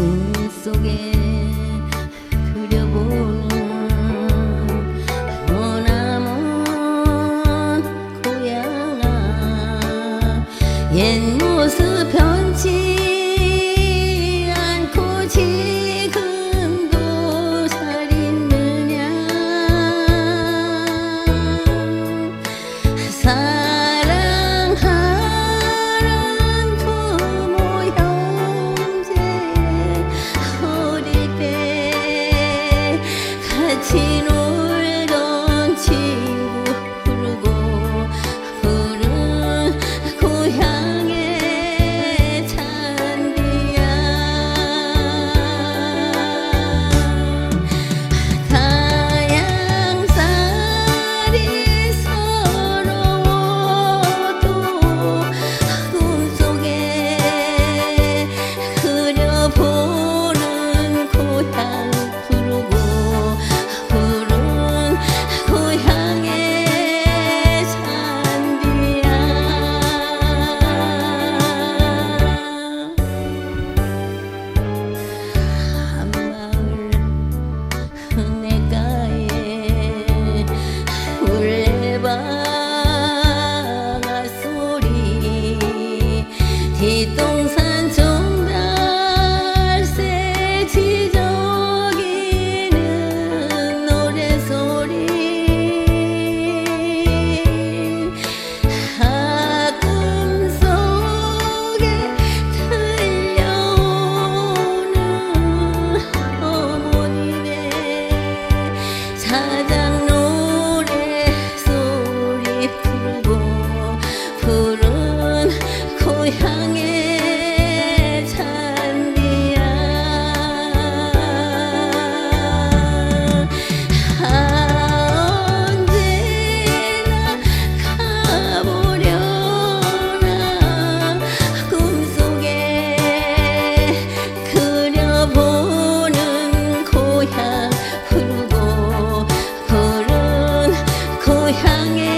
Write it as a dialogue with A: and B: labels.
A: 꿈속에 그려보는 머나먼 고향아. 옛 모습 변치 않고 지금도 잘 있느냐. Espíritu 사랑해